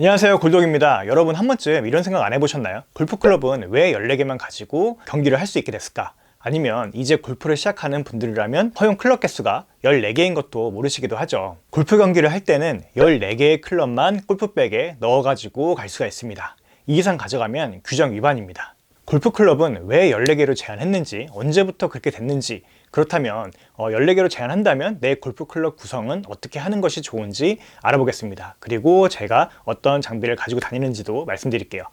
안녕하세요 골동입니다 여러분 한 번쯤 이런 생각 안 해보셨나요? 골프클럽은 왜 14개만 가지고 경기를 할 수 있게 됐을까? 아니면 이제 골프를 시작하는 분들이라면 허용 클럽 개수가 14개인 것도 모르시기도 하죠 골프 경기를 할 때는 14개의 클럽만 골프백에 넣어가지고 갈 수가 있습니다 이 이상 가져가면 규정 위반입니다 골프 클럽은 왜 14개로 제한했는지 언제부터 그렇게 됐는지 그렇다면 어, 14개로 제한한다면 내 골프 클럽 구성은 어떻게 하는 것이 좋은지 알아보겠습니다. 그리고 제가 어떤 장비를 가지고 다니는지도 말씀드릴게요.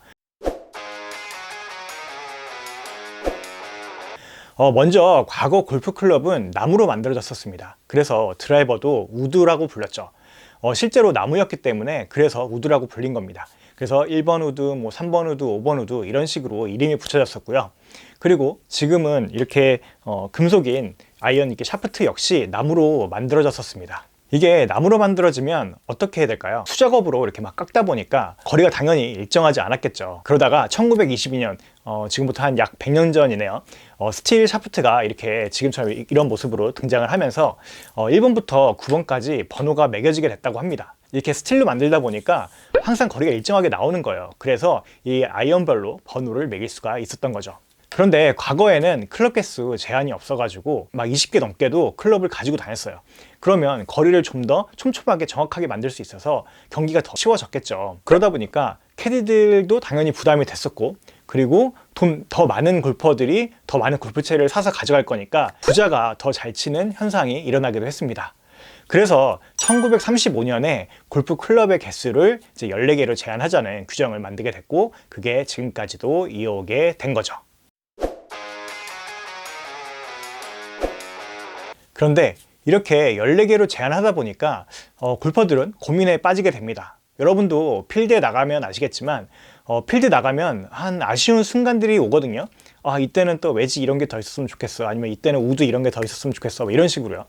어, 먼저 과거 골프 클럽은 나무로 만들어졌었습니다. 그래서 드라이버도 우드라고 불렸죠. 어, 실제로 나무였기 때문에 그래서 우드라고 불린 겁니다. 그래서 1번 우드, 뭐 3번 우드, 5번 우드 이런 식으로 이름이 붙여졌었고요. 그리고 지금은 이렇게 어, 금속인 아이언 이렇게 샤프트 역시 나무로 만들어졌었습니다. 이게 나무로 만들어지면 어떻게 해야 될까요? 수작업으로 이렇게 막 깎다 보니까 거리가 당연히 일정하지 않았겠죠. 그러다가 1922년, 어, 지금부터 한 약 100년 전이네요. 어, 스틸 샤프트가 이렇게 지금처럼 이런 모습으로 등장을 하면서 어, 1번부터 9번까지 번호가 매겨지게 됐다고 합니다. 이렇게 스틸로 만들다 보니까 항상 거리가 일정하게 나오는 거예요. 그래서 이 아이언별로 번호를 매길 수가 있었던 거죠. 그런데 과거에는 클럽 개수 제한이 없어가지고 막 20개 넘게도 클럽을 가지고 다녔어요. 그러면 거리를 좀 더 촘촘하게 정확하게 만들 수 있어서 경기가 더 쉬워졌겠죠. 그러다 보니까 캐디들도 당연히 부담이 됐었고 그리고 돈 더 많은 골퍼들이 더 많은 골프채를 사서 가져갈 거니까 부자가 더 잘 치는 현상이 일어나기도 했습니다. 그래서 1935년에 골프 클럽의 개수를 이제 14개로 제한하자는 규정을 만들게 됐고 그게 지금까지도 이어오게 된 거죠. 그런데 이렇게 14개로 제한하다 보니까 어, 골퍼들은 고민에 빠지게 됩니다. 여러분도 필드에 나가면 아시겠지만 어, 필드 나가면 한 아쉬운 순간들이 오거든요. 아 이때는 또 외지 이런 게 더 있었으면 좋겠어. 아니면 이때는 우드 이런 게 더 있었으면 좋겠어. 뭐 이런 식으로요.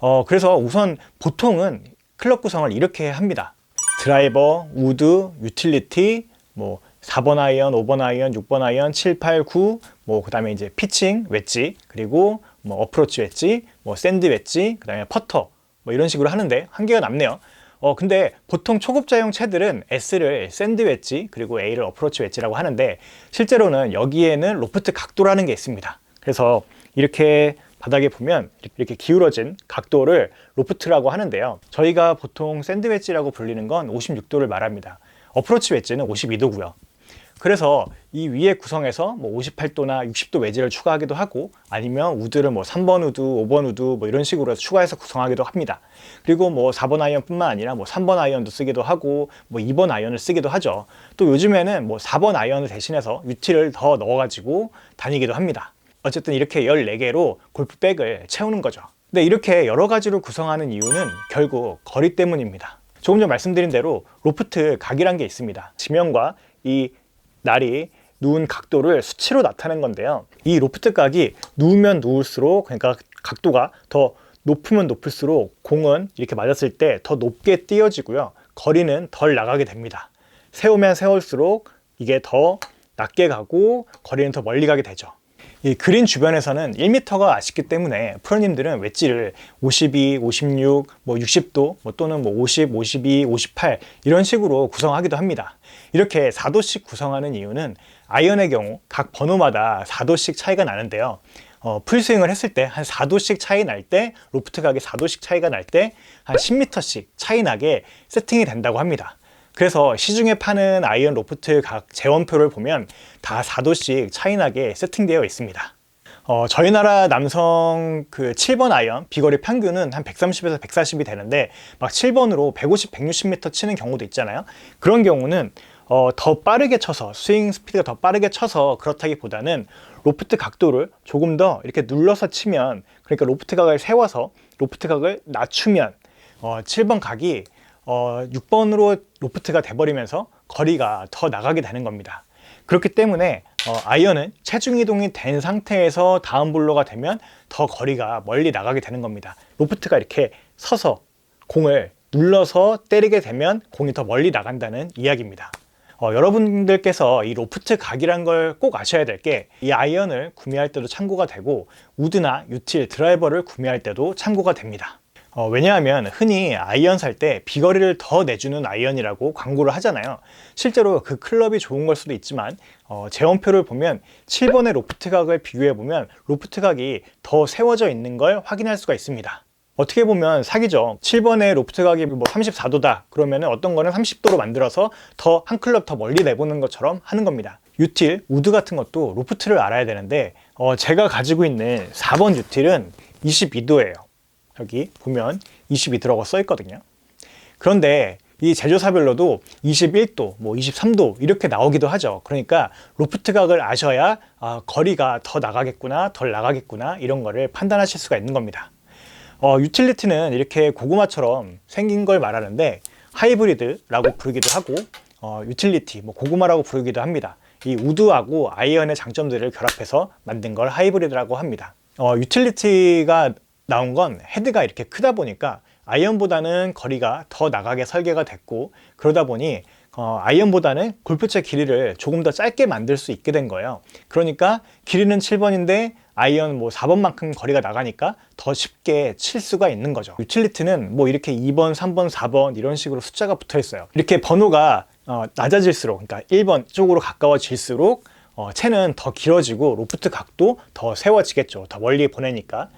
어, 그래서 우선 보통은 클럽 구성을 이렇게 합니다. 드라이버, 우드, 유틸리티, 뭐 4번 아이언, 5번 아이언, 6번 아이언, 7, 8, 9, 뭐 그다음에 이제 피칭, 웨지, 그리고 뭐 어프로치 웨지, 뭐 샌드 웨지, 그다음에 퍼터 뭐 이런 식으로 하는데 한계가 남네요. 어 근데 보통 초급자용 채들은 S를 샌드 웨지 그리고 A를 어프로치 웨지라고 하는데 실제로는 여기에는 로프트 각도라는 게 있습니다. 그래서 이렇게 바닥에 보면 이렇게 기울어진 각도를 로프트라고 하는데요. 저희가 보통 샌드 웨지라고 불리는 건 56도를 말합니다. 어프로치 웨지는 52도고요. 그래서 이 위에 구성에서 뭐 58도나 60도 외지를 추가하기도 하고 아니면 우드를 뭐 3번 우드, 5번 우드 뭐 이런 식으로 추가해서 구성하기도 합니다. 그리고 뭐 4번 아이언뿐만 아니라 뭐 3번 아이언도 쓰기도 하고 뭐 2번 아이언을 쓰기도 하죠. 또 요즘에는 뭐 4번 아이언을 대신해서 유티를 더 넣어가지고 다니기도 합니다. 어쨌든 이렇게 14개로 골프백을 채우는 거죠. 근데 이렇게 여러 가지로 구성하는 이유는 결국 거리 때문입니다. 조금 전 말씀드린 대로 로프트 각이란 게 있습니다. 지면과 이 날이 누운 각도를 수치로 나타낸 건데요. 이 로프트 각이 누우면 누울수록 그러니까 각도가 더 높으면 높을수록 공은 이렇게 맞았을 때 더 높게 띄어지고요. 거리는 덜 나가게 됩니다. 세우면 세울수록 이게 더 낮게 가고 거리는 더 멀리 가게 되죠. 이 그린 주변에서는 1m가 아쉽기 때문에 프로님들은 웨지를 52, 56, 뭐 60도 뭐 또는 뭐 50, 52, 58 이런 식으로 구성하기도 합니다. 이렇게 4도씩 구성하는 이유는 아이언의 경우 각 번호마다 4도씩 차이가 나는데요. 어, 풀스윙을 했을 때 한 4도씩 차이 날 때, 로프트 각이 4도씩 차이가 날 때 한 10m씩 차이 나게 세팅이 된다고 합니다. 그래서 시중에 파는 아이언 로프트 각 재원표를 보면 다 4도씩 차이나게 세팅되어 있습니다. 어, 저희 나라 남성 그 7번 아이언 비거리 평균은 한 130에서 140이 되는데 막 7번으로 150, 160m 치는 경우도 있잖아요. 그런 경우는 어, 더 빠르게 쳐서 스윙 스피드가 더 빠르게 쳐서 그렇다기보다는 로프트 각도를 조금 더 이렇게 눌러서 치면 그러니까 로프트 각을 세워서 로프트 각을 낮추면 어, 7번 각이 어, 6번으로 로프트가 돼버리면서 거리가 더 나가게 되는 겁니다. 그렇기 때문에 어, 아이언은 체중 이동이 된 상태에서 다운 볼로가 되면 더 거리가 멀리 나가게 되는 겁니다. 로프트가 이렇게 서서 공을 눌러서 때리게 되면 공이 더 멀리 나간다는 이야기입니다. 어, 여러분들께서 이 로프트 각이란 걸 꼭 아셔야 될 게 이 아이언을 구매할 때도 참고가 되고 우드나 유틸 드라이버를 구매할 때도 참고가 됩니다. 어, 왜냐하면 흔히 아이언 살 때 비거리를 더 내주는 아이언이라고 광고를 하잖아요. 실제로 그 클럽이 좋은 걸 수도 있지만 어, 재원표를 보면 7번의 로프트 각을 비교해 보면 로프트 각이 더 세워져 있는 걸 확인할 수가 있습니다. 어떻게 보면 사기죠. 7번의 로프트 각이 뭐 34도다. 그러면 어떤 거는 30도로 만들어서 더 한 클럽 더 멀리 내보는 것처럼 하는 겁니다. 유틸, 우드 같은 것도 로프트를 알아야 되는데 어, 제가 가지고 있는 4번 유틸은 22도예요. 여기 보면 22도라고 써 있거든요. 그런데 이 제조사별로도 21도, 뭐 23도 이렇게 나오기도 하죠. 그러니까 로프트 각을 아셔야 아, 거리가 더 나가겠구나, 덜 나가겠구나 이런 거를 판단하실 수가 있는 겁니다. 어, 유틸리티는 이렇게 고구마처럼 생긴 걸 말하는데 하이브리드라고 부르기도 하고 어, 유틸리티, 뭐 고구마라고 부르기도 합니다. 이 우드하고 아이언의 장점들을 결합해서 만든 걸 하이브리드라고 합니다. 어, 유틸리티가 나온 건 헤드가 이렇게 크다 보니까 아이언보다는 거리가 더 나가게 설계가 됐고 그러다 보니 어, 아이언보다는 골프채 길이를 조금 더 짧게 만들 수 있게 된 거예요. 그러니까 길이는 7번인데 아이언 뭐 4번만큼 거리가 나가니까 더 쉽게 칠 수가 있는 거죠. 유틸리티는 뭐 이렇게 2번, 3번, 4번 이런 식으로 숫자가 붙어 있어요. 이렇게 번호가 어, 낮아질수록 그러니까 1번 쪽으로 가까워질수록 어, 채는 더 길어지고 로프트 각도 더 세워지겠죠. 더 멀리 보내니까.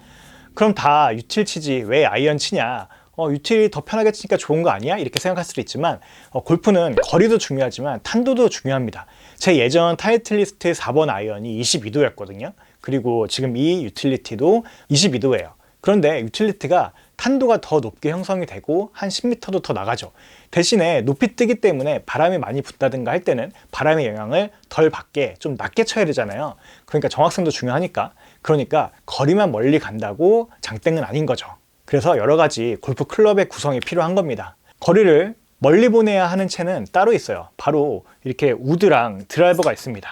그럼 다 유틸 치지 왜 아이언 치냐? 어, 유틸이 더 편하게 치니까 좋은 거 아니야? 이렇게 생각할 수도 있지만 어, 골프는 거리도 중요하지만 탄도도 중요합니다. 제 예전 타이틀리스트 4번 아이언이 22도였거든요. 그리고 지금 이 유틸리티도 22도예요. 그런데 유틸리티가 탄도가 더 높게 형성이 되고 한 10m도 더 나가죠. 대신에 높이 뜨기 때문에 바람이 많이 분다든가 할 때는 바람의 영향을 덜 받게 좀 낮게 쳐야 되잖아요. 그러니까 정확성도 중요하니까. 그러니까 거리만 멀리 간다고 장땡은 아닌 거죠. 그래서 여러 가지 골프 클럽의 구성이 필요한 겁니다. 거리를 멀리 보내야 하는 채는 따로 있어요. 바로 이렇게 우드랑 드라이버가 있습니다.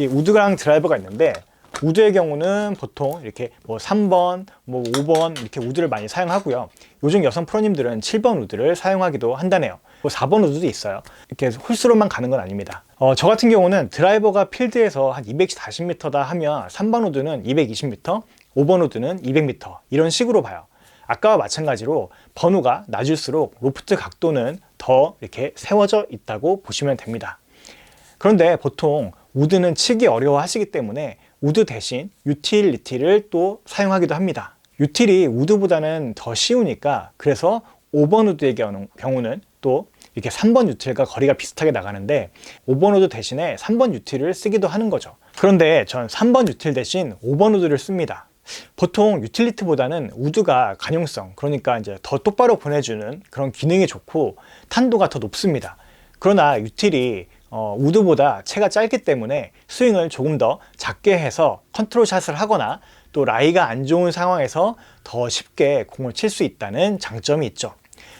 이 우드랑 드라이버가 있는데 우드의 경우는 보통 이렇게 뭐 3번, 뭐 5번 이렇게 우드를 많이 사용하고요. 요즘 여성 프로님들은 7번 우드를 사용하기도 한다네요. 뭐 4번 우드도 있어요. 이렇게 홀수로만 가는 건 아닙니다. 어, 저 같은 경우는 드라이버가 필드에서 한 240m다 하면 3번 우드는 220m, 5번 우드는 200m 이런 식으로 봐요. 아까와 마찬가지로 번호가 낮을수록 로프트 각도는 더 이렇게 세워져 있다고 보시면 됩니다. 그런데 보통 우드는 치기 어려워 하시기 때문에 우드 대신 유틸리티를 또 사용하기도 합니다. 유틸이 우드보다는 더 쉬우니까 그래서 5번 우드의 경우는 또 이렇게 3번 유틸과 거리가 비슷하게 나가는데 5번 우드 대신에 3번 유틸을 쓰기도 하는 거죠. 그런데 전 3번 유틸 대신 5번 우드를 씁니다. 보통 유틸리티보다는 우드가 가용성, 그러니까 이제 더 똑바로 보내주는 그런 기능이 좋고 탄도가 더 높습니다. 그러나 유틸이 어, 우드보다 채가 짧기 때문에 스윙을 조금 더 작게 해서 컨트롤 샷을 하거나 또 라이가 안 좋은 상황에서 더 쉽게 공을 칠 수 있다는 장점이 있죠.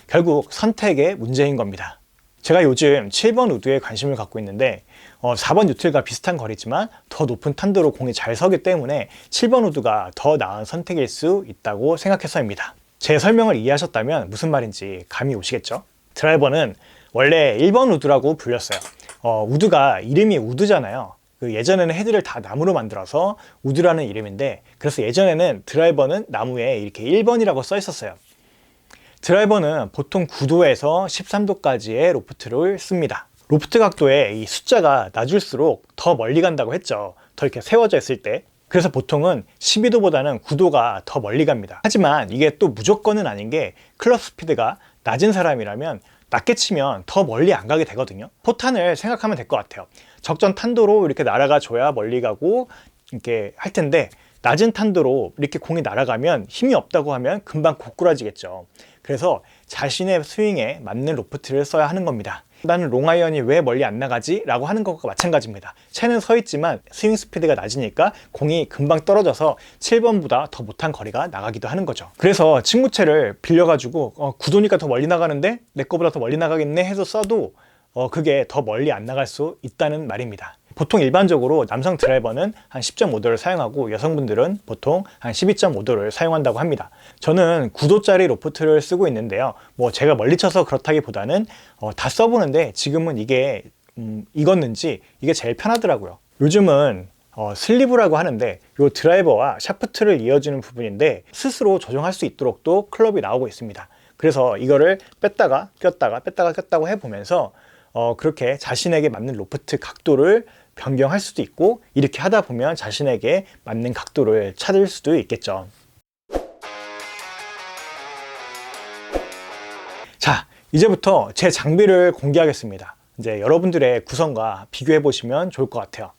결국 선택의 문제인 겁니다. 제가 요즘 7번 우드에 관심을 갖고 있는데 어, 4번 유틸과 비슷한 거리지만 더 높은 탄도로 공이 잘 서기 때문에 7번 우드가 더 나은 선택일 수 있다고 생각해서입니다. 제 설명을 이해하셨다면 무슨 말인지 감이 오시겠죠? 드라이버는 원래 1번 우드라고 불렸어요. 어, 우드가 이름이 우드잖아요. 그 예전에는 헤드를 다 나무로 만들어서 우드라는 이름인데 그래서 예전에는 드라이버는 나무에 이렇게 1번이라고 써 있었어요. 드라이버는 보통 9도에서 13도까지의 로프트를 씁니다. 로프트 각도의 이 숫자가 낮을수록 더 멀리 간다고 했죠. 더 이렇게 세워져 있을 때. 그래서 보통은 12도보다는 9도가 더 멀리 갑니다. 하지만 이게 또 무조건은 아닌 게 클럽 스피드가 낮은 사람이라면 낮게 치면 더 멀리 안 가게 되거든요. 포탄을 생각하면 될 것 같아요. 적정 탄도로 이렇게 날아가 줘야 멀리 가고 이렇게 할 텐데 낮은 탄도로 이렇게 공이 날아가면 힘이 없다고 하면 금방 고꾸라지겠죠. 그래서 자신의 스윙에 맞는 로프트를 써야 하는 겁니다. 나는 롱아이언이 왜 멀리 안 나가지? 라고 하는 것과 마찬가지입니다. 채는 서 있지만 스윙 스피드가 낮으니까 공이 금방 떨어져서 7번보다 더 못한 거리가 나가기도 하는 거죠. 그래서 친구 채를 빌려가지고 어, 구도니까 더 멀리 나가는데 내 거보다 더 멀리 나가겠네 해서 써도 어, 그게 더 멀리 안 나갈 수 있다는 말입니다. 보통 일반적으로 남성 드라이버는 한 10.5도를 사용하고 여성분들은 보통 한 12.5도를 사용한다고 합니다. 저는 9도짜리 로프트를 쓰고 있는데요. 뭐 제가 멀리 쳐서 그렇다기보다는 어, 다 써보는데 지금은 이게 음, 익었는지 이게 제일 편하더라고요. 요즘은 어, 슬리브라고 하는데 이 드라이버와 샤프트를 이어주는 부분인데 스스로 조정할 수 있도록 또 클럽이 나오고 있습니다. 그래서 이거를 뺐다가 꼈다가 뺐다가 꼈다고 해보면서 어, 그렇게 자신에게 맞는 로프트 각도를 변경할 수도 있고 이렇게 하다 보면 자신에게 맞는 각도를 찾을 수도 있겠죠. 자, 이제부터 제 장비를 공개하겠습니다. 이제 여러분들의 구성과 비교해 보시면 좋을 것 같아요.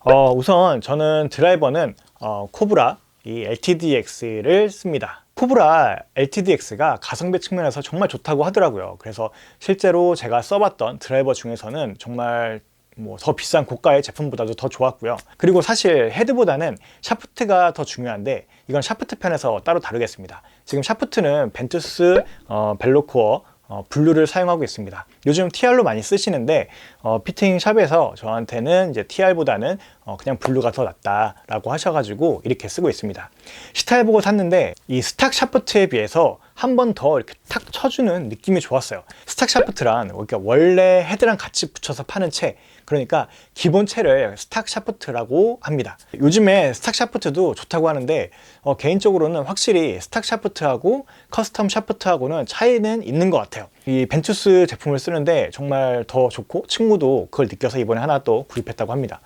어, 우선 저는 드라이버는 어, 코브라 이 LTDX를 씁니다. 코브라 LTDX가 가성비 측면에서 정말 좋다고 하더라고요. 그래서 실제로 제가 써봤던 드라이버 중에서는 정말 뭐 더 비싼 고가의 제품보다도 더 좋았고요. 그리고 사실 헤드보다는 샤프트가 더 중요한데 이건 샤프트 편에서 따로 다루겠습니다. 지금 샤프트는 벤투스 어, 벨로코어 어, 블루를 사용하고 있습니다. 요즘 TR로 많이 쓰시는데 어, 피팅 샵에서 저한테는 이제 TR보다는 어, 그냥 블루가 더 낫다라고 하셔가지고 이렇게 쓰고 있습니다. 시타일 보고 샀는데 이 스탁 샤프트에 비해서 한 번 더 이렇게 탁 쳐주는 느낌이 좋았어요. 스탁 샤프트란 그러니까 원래 헤드랑 같이 붙여서 파는 채 그러니까 기본 채를 스탁 샤프트라고 합니다. 요즘에 스탁 샤프트도 좋다고 하는데 어, 개인적으로는 확실히 스탁 샤프트하고 커스텀 샤프트하고는 차이는 있는 것 같아요. 이 벤투스 제품을 쓰는데 정말 더 좋고 친구도 그걸 느껴서 이번에 하나 또 구입했다고 합니다.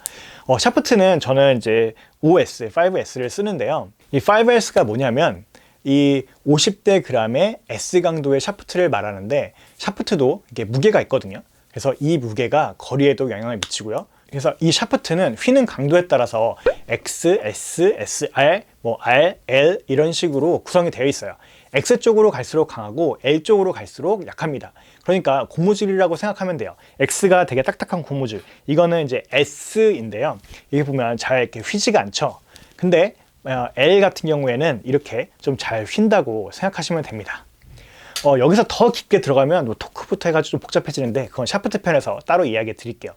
어, 샤프트는 저는 이제 5S, 5S를 쓰는데요. 이 5S가 뭐냐면 이 50대 그램의 S 강도의 샤프트를 말하는데 샤프트도 이게 무게가 있거든요. 그래서 이 무게가 거리에도 영향을 미치고요. 그래서 이 샤프트는 휘는 강도에 따라서 X, S, SR, 뭐 R, L 이런 식으로 구성이 되어 있어요. X 쪽으로 갈수록 강하고 L 쪽으로 갈수록 약합니다. 그러니까 고무줄이라고 생각하면 돼요. X가 되게 딱딱한 고무줄. 이거는 이제 S인데요. 여기 보면 잘 이렇게 휘지가 않죠. 근데 어, L 같은 경우에는 이렇게 좀 잘 휜다고 생각하시면 됩니다. 어, 여기서 더 깊게 들어가면 뭐 토크부터 해가지고 좀 복잡해지는데 그건 샤프트 편에서 따로 이야기 드릴게요.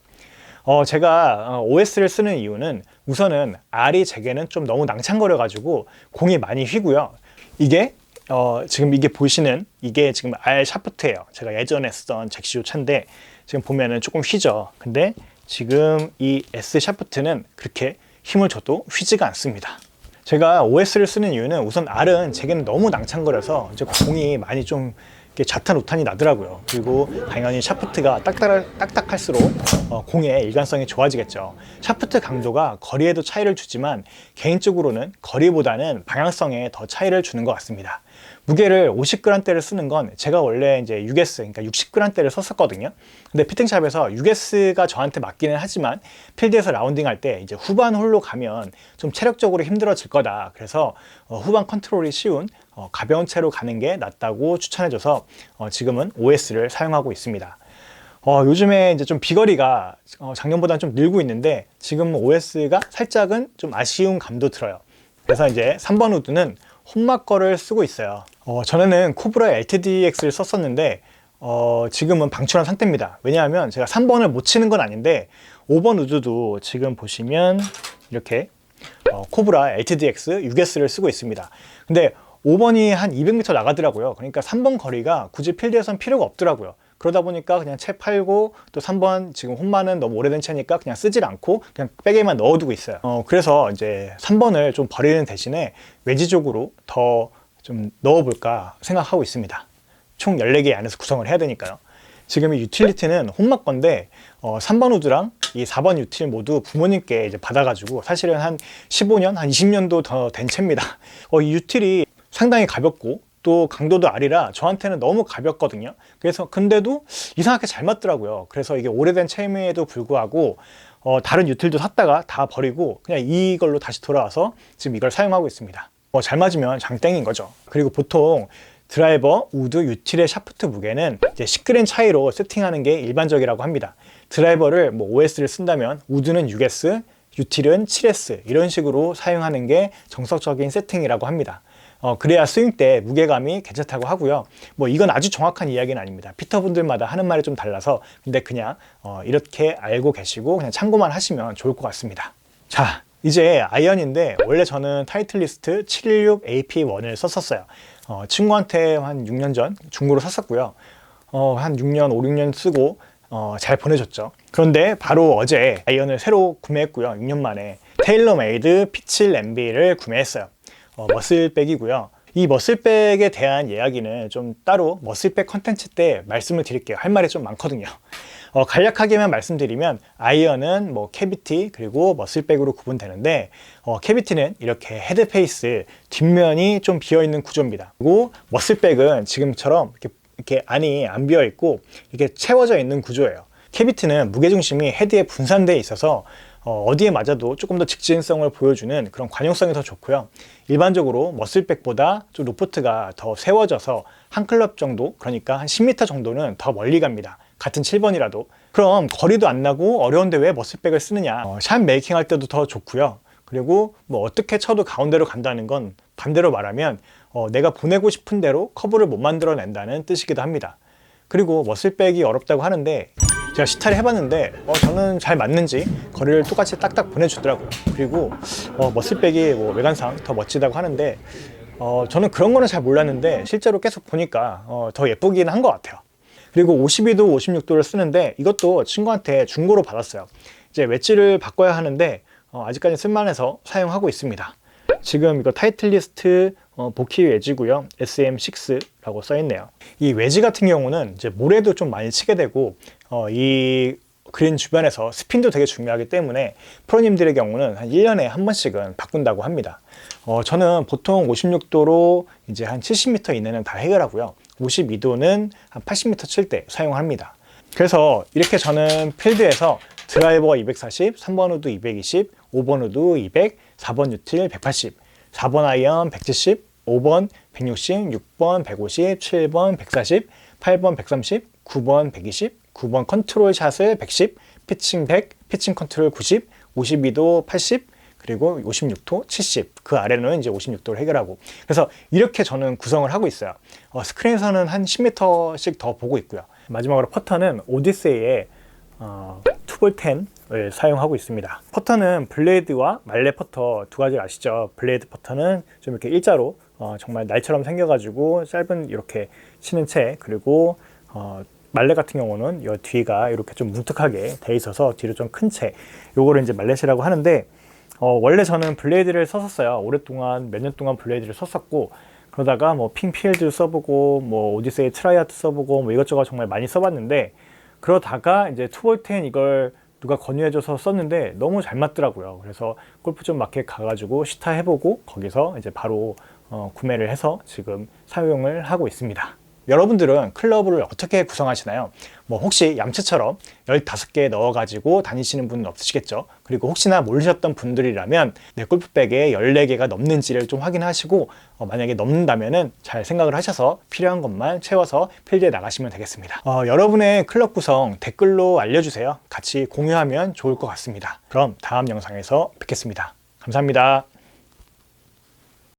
어, 제가 어, OS를 쓰는 이유는 우선은 R이 제게는 좀 너무 낭창거려가지고 공이 많이 휘고요. 이게 어, 지금 이게 보시는 이게 지금 R 샤프트예요. 제가 예전에 쓰던 잭시오 차인데 지금 보면은 조금 휘죠. 근데 지금 이 S 샤프트는 그렇게 힘을 줘도 휘지가 않습니다. 제가 OS를 쓰는 이유는 우선 R은 제게는 너무 낭창거려서 이제 공이 많이 좀 이렇게 좌탄 우탄이 나더라고요. 그리고 당연히 샤프트가 딱딱, 딱딱 할수록 어, 공의 일관성이 좋아지겠죠. 샤프트 강도가 거리에도 차이를 주지만 개인적으로는 거리보다는 방향성에 더 차이를 주는 것 같습니다. 무게를 50g대를 쓰는 건 제가 원래 이제 6S, 그러니까 60g대를 썼었거든요. 근데 피팅샵에서 6S가 저한테 맞기는 하지만 필드에서 라운딩 할 때 이제 후반 홀로 가면 좀 체력적으로 힘들어질 거다. 그래서 어, 후반 컨트롤이 쉬운 어, 가벼운 채로 가는 게 낫다고 추천해줘서 어, 지금은 OS를 사용하고 있습니다. 어, 요즘에 이제 좀 비거리가 어, 작년보다는 좀 늘고 있는데 지금 OS가 살짝은 좀 아쉬운 감도 들어요. 그래서 이제 3번 우드는 홈막 거를 쓰고 있어요. 어, 전에는 코브라 LTDX를 썼었는데 어, 지금은 방출한 상태입니다. 왜냐하면 제가 3번을 못 치는 건 아닌데 5번 우드도 지금 보시면 이렇게 어, 코브라 LTDX 6S를 쓰고 있습니다. 근데 5번이 한 200m 나가더라고요. 그러니까 3번 거리가 굳이 필드에선 필요가 없더라고요. 그러다 보니까 그냥 채 팔고 또 3번 지금 홈마는 너무 오래된 채니까 그냥 쓰질 않고 그냥 백에만 넣어두고 있어요. 어, 그래서 이제 3번을 좀 버리는 대신에 외지 쪽으로 더 좀 넣어볼까 생각하고 있습니다. 총 14개 안에서 구성을 해야 되니까요. 지금 이 유틸리티는 홈막 건데 어, 3번 우드랑 이 4번 유틸 모두 부모님께 이제 받아가지고 사실은 한 15년, 한 20년도 더 된 채입니다. 어, 이 유틸이 상당히 가볍고 또 강도도 아리라 저한테는 너무 가볍거든요. 그래서 근데도 이상하게 잘 맞더라고요. 그래서 이게 오래된 체임에도 불구하고 어, 다른 유틸도 샀다가 다 버리고 그냥 이걸로 다시 돌아와서 지금 이걸 사용하고 있습니다. 뭐 잘 맞으면 장땡인 거죠. 그리고 보통 드라이버, 우드, 유틸의 샤프트 무게는 이제 10g 차이로 세팅하는 게 일반적이라고 합니다. 드라이버를 뭐 5S를 쓴다면 우드는 6S, 유틸은 7S 이런 식으로 사용하는 게 정석적인 세팅이라고 합니다. 어, 그래야 스윙 때 무게감이 괜찮다고 하고요. 뭐 이건 아주 정확한 이야기는 아닙니다. 피터분들마다 하는 말이 좀 달라서 근데 그냥 어, 이렇게 알고 계시고 그냥 참고만 하시면 좋을 것 같습니다. 자, 이제 아이언인데 원래 저는 타이틀리스트 716 AP1을 썼었어요. 어, 친구한테 한 6년 전 중고로 샀었고요. 어, 한 6년, 5, 6년 쓰고 어, 잘 보내줬죠. 그런데 바로 어제 아이언을 새로 구매했고요. 6년 만에 테일러메이드 피칠 MB를 구매했어요. 어, 머슬백이고요. 이 머슬백에 대한 이야기는 좀 따로 머슬백 컨텐츠 때 말씀을 드릴게요. 할 말이 좀 많거든요. 어, 간략하게만 말씀드리면 아이언은 뭐 캐비티 그리고 머슬백으로 구분되는데 어, 캐비티는 이렇게 헤드페이스 뒷면이 좀 비어 있는 구조입니다. 그리고 머슬백은 지금처럼 이렇게, 이렇게 안이 안 비어 있고 이렇게 채워져 있는 구조예요. 캐비티는 무게중심이 헤드에 분산되어 있어서 어, 어디에 맞아도 조금 더 직진성을 보여주는 그런 관용성이 더 좋고요. 일반적으로 머슬백보다 좀 로프트가 더 세워져서 한 클럽 정도, 그러니까 한 10m 정도는 더 멀리 갑니다. 같은 7번이라도. 그럼 거리도 안 나고 어려운데 왜 머슬백을 쓰느냐. 어, 샷 메이킹 할 때도 더 좋고요. 그리고 뭐 어떻게 쳐도 가운데로 간다는 건 반대로 말하면 어, 내가 보내고 싶은 대로 커브를 못 만들어낸다는 뜻이기도 합니다. 그리고 머슬백이 어렵다고 하는데 제가 시타를 해봤는데 어, 저는 잘 맞는지 거리를 똑같이 딱딱 보내주더라고요. 그리고 어, 머슬백이 뭐 외관상 더 멋지다고 하는데 어, 저는 그런 거는 잘 몰랐는데 실제로 계속 보니까 어, 더 예쁘긴 한 것 같아요. 그리고 52도, 56도를 쓰는데 이것도 친구한테 중고로 받았어요. 이제 웨지를 바꿔야 하는데 어, 아직까지 쓸만해서 사용하고 있습니다. 지금 이거 타이틀리스트 어, 보키 웨지고요. SM6라고 써 있네요. 이 웨지 같은 경우는 이제 모래도 좀 많이 치게 되고 어, 이 그린 주변에서 스핀도 되게 중요하기 때문에 프로님들의 경우는 한 1년에 한 번씩은 바꾼다고 합니다. 어, 저는 보통 56도로 이제 한 70m 이내는 다 해결하고요. 52도는 한 80m 칠 때 사용합니다. 그래서 이렇게 저는 필드에서 드라이버가 240, 3번 우드 220, 5번 우드 200, 4번 유틸 180, 4번 아이언 170, 5번 160, 6번 150, 7번 140, 8번 130, 9번 120, 9번 컨트롤 샷을 110, 피칭 100, 피칭 컨트롤 90, 52도 80, 그리고 56도 70. 그 아래는 이제 56도를 해결하고. 그래서 이렇게 저는 구성을 하고 있어요. 어, 스크린에서는 한 10m씩 더 보고 있고요. 마지막으로 퍼터는 오디세이의 어, 투볼 10을 사용하고 있습니다. 퍼터는 블레이드와 말레 퍼터 두 가지 아시죠? 블레이드 퍼터는 좀 이렇게 일자로 어, 정말 날처럼 생겨가지고 짧은 이렇게 치는 채 그리고 어, 말레 같은 경우는 이 뒤가 이렇게 좀 뭉툭하게 돼 있어서 뒤로 좀 큰 채. 요거를 이제 말렛이라고 하는데 어, 원래 저는 블레이드를 썼었어요. 오랫동안 몇 년 동안 블레이드를 썼었고 그러다가 뭐 핑필드 써보고 뭐 오디세이 트라이아트 써보고 뭐 이것저것 정말 많이 써봤는데 그러다가 이제 투볼텐 이걸 누가 권유해줘서 썼는데 너무 잘 맞더라고요. 그래서 골프존 마켓 가가지고 시타 해보고 거기서 이제 바로 어, 구매를 해서 지금 사용을 하고 있습니다. 여러분들은 클럽을 어떻게 구성하시나요? 뭐 혹시 얌체처럼 15개 넣어가지고 다니시는 분은 없으시겠죠? 그리고 혹시나 모르셨던 분들이라면 내 골프백에 14개가 넘는지를 좀 확인하시고 어, 만약에 넘는다면은 잘 생각을 하셔서 필요한 것만 채워서 필드에 나가시면 되겠습니다. 어, 여러분의 클럽 구성 댓글로 알려주세요. 같이 공유하면 좋을 것 같습니다. 그럼 다음 영상에서 뵙겠습니다. 감사합니다.